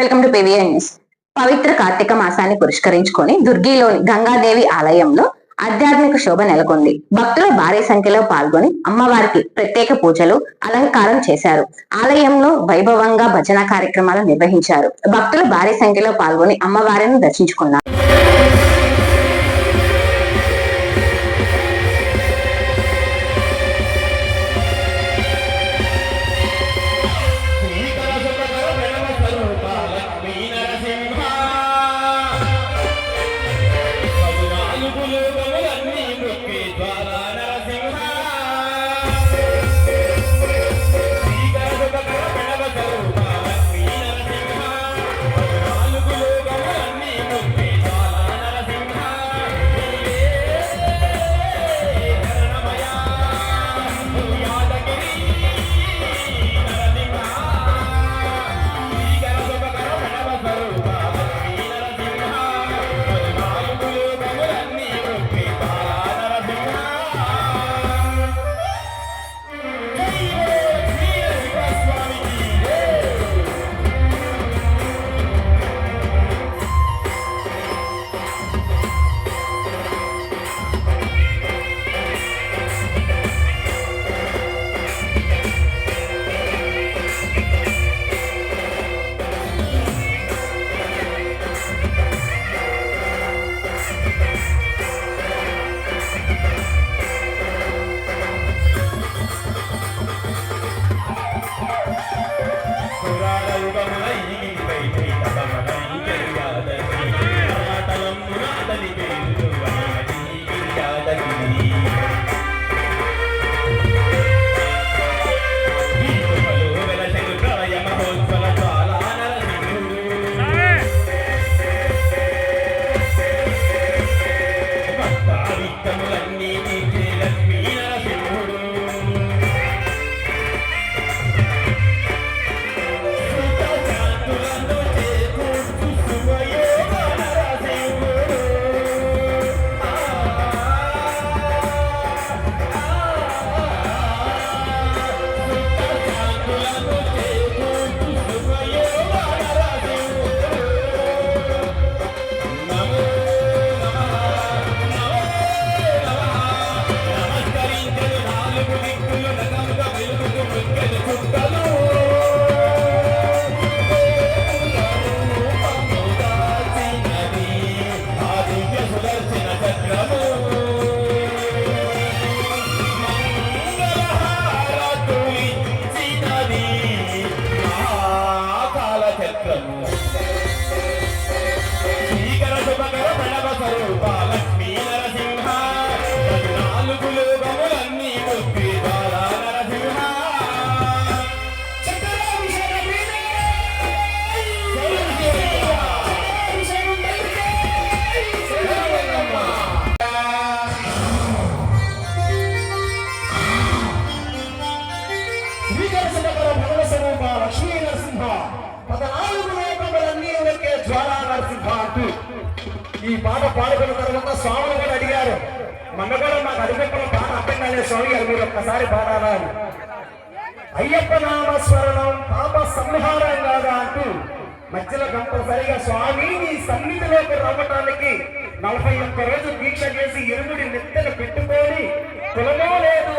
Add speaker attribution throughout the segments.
Speaker 1: Welcome to PVN news పవిత్ర కార్తీక మాసాన్ని పురస్కరించుకొని దుర్గిలోని గంగాదేవి ఆలయంలో ఆధ్యాత్మిక శోభ నెలకొంది. భక్తులు భారీ సంఖ్యలో పాల్గొని అమ్మవారికి ప్రత్యేక పూజలు అలంకారం చేశారు. ఆలయంలో వైభవంగా భజన కార్యక్రమాలు నిర్వహించారు. భక్తులు భారీ సంఖ్యలో పాల్గొని అమ్మవారిని దర్శించుకున్నారు.
Speaker 2: నరసింహ పదనాలుగు లోకములన్నీ
Speaker 3: ఉనకే జ్వాలా నరసింహ అంటూ ఈ పాట పాడుకున్న తర్వాత స్వాములు కూడా అడిగారు మన కూడా మాకు అడిగినప్పుడు పాట అర్థం కాలేదు స్వామి గారు మీరు ఒక్కసారి పాడాలా అని. అయ్యప్ప నామస్మరణం పాప సంహారం కాదా అంటూ మధ్యలో కంపల్సరిగా స్వామి నీ సన్నిధిలోకి రావటానికి నలభై ఒక్క రోజు దీక్ష చేసి ఇరుముడి నెత్తన పెట్టుకొని కులమో లేదు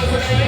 Speaker 3: మత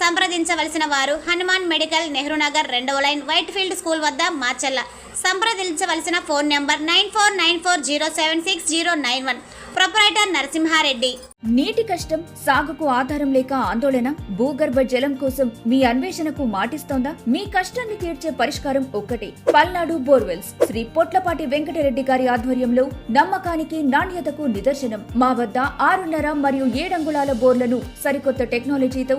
Speaker 4: సంప్రదించవలసిన వారు హనుమాన్ మెడికల్ నెహ్రూ నగర్ రెండవ లైన్ వైట్ ఫీల్డ్ స్కూల్ వద్ద మాచల్ల సంప్రదించవలసిన phone number nine four nine four zero seven six zero nine one. Proprietor Narasimhareddy.
Speaker 5: నీటి కష్టం సాగుకు ఆధారం లేక ఆందోళన భూగర్భ జలం కోసం మీ అన్వేషణకు మాటిస్తోందా? మీ కష్టాన్ని తీర్చే పరిష్కారం ఒక్కటే పల్నాడు బోర్వెల్స్. శ్రీ పొట్లపాటి వెంకటరెడ్డి గారి ఆధ్వర్యంలో నమ్మకానికి నాణ్యతకు నిదర్శనం. మా వద్ద ఆరున్నర మరియు ఏడంగుళాల బోర్లను సరికొత్త టెక్నాలజీతో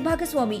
Speaker 5: ಭಾಗಸ್ವಾಮಿ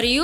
Speaker 6: మరియు